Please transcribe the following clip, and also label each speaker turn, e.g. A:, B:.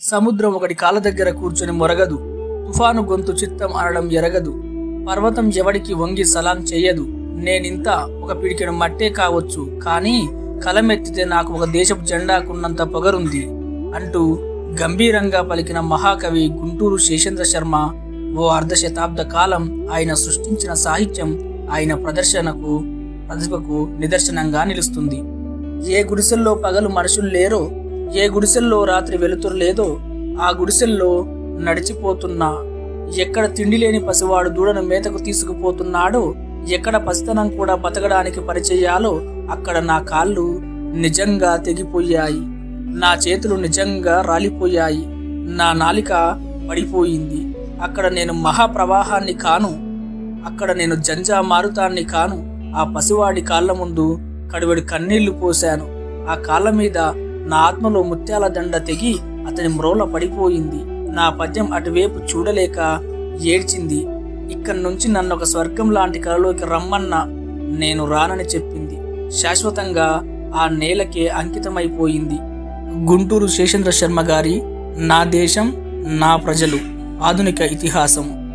A: సముద్రం ఒకటి కాళ్ళ దగ్గర కూర్చొని మొరగదు. తుఫాను గొంతు చిత్తం అనడం ఎరగదు. పర్వతం ఎవడికి వంగి సలాం చెయ్యదు. నేనింత ఒక పిడికెడు మట్టే కావచ్చు కానీ కలమెత్తితే నాకు ఒక దేశపు జెండాకున్నంత పొగరుంది అంటూ గంభీరంగా పలికిన మహాకవి గుంటూరు శేషేంద్ర శర్మ ఓ అర్ధ శతాబ్ద కాలం ఆయన సృష్టించిన సాహిత్యం ఆయన ప్రదర్శనకు ప్రతిభకు నిదర్శనంగా నిలుస్తుంది. ఏ గుడిసెల్లో పగలు మనుషులు లేరో ఏ గుడిసెల్లో రాత్రి వెలుతురు లేదో ఆ గుడిసెల్లో నడిచిపోతున్నా ఎక్కడ తిండి లేని పసివాడు దూడను మేతకు తీసుకుపోతున్నాడో ఎక్కడ పసితనం కూడా బతకడానికి పరిచయాలో అక్కడ నా కాళ్ళు నిజంగా తెగిపోయాయి. నా చేతులు నిజంగా రాలిపోయాయి. నా నాలిక పడిపోయింది. అక్కడ నేను మహాప్రవాహాన్ని కాను. అక్కడ నేను జంజా మారుతాన్ని కాను. ఆ పసివాడి కాళ్ళ ముందు కడివడి కన్నీళ్ళు పోశాను. ఆ కాళ్ళ మీద నా ఆత్మలో ముత్యాల దండ తెగి అతని మ్రోల పడిపోయింది. నా పద్యం అటువైపు చూడలేక ఏడ్చింది. ఇక్కడి నుంచి నన్ను ఒక స్వర్గం లాంటి కలలోకి రమ్మన్న నేను రానని చెప్పింది. శాశ్వతంగా ఆ నేలకే అంకితమైపోయింది. గుంటూరు శేషేంద్ర శర్మ గారి నా దేశం నా ప్రజలు. ఆధునిక ఇతిహాసం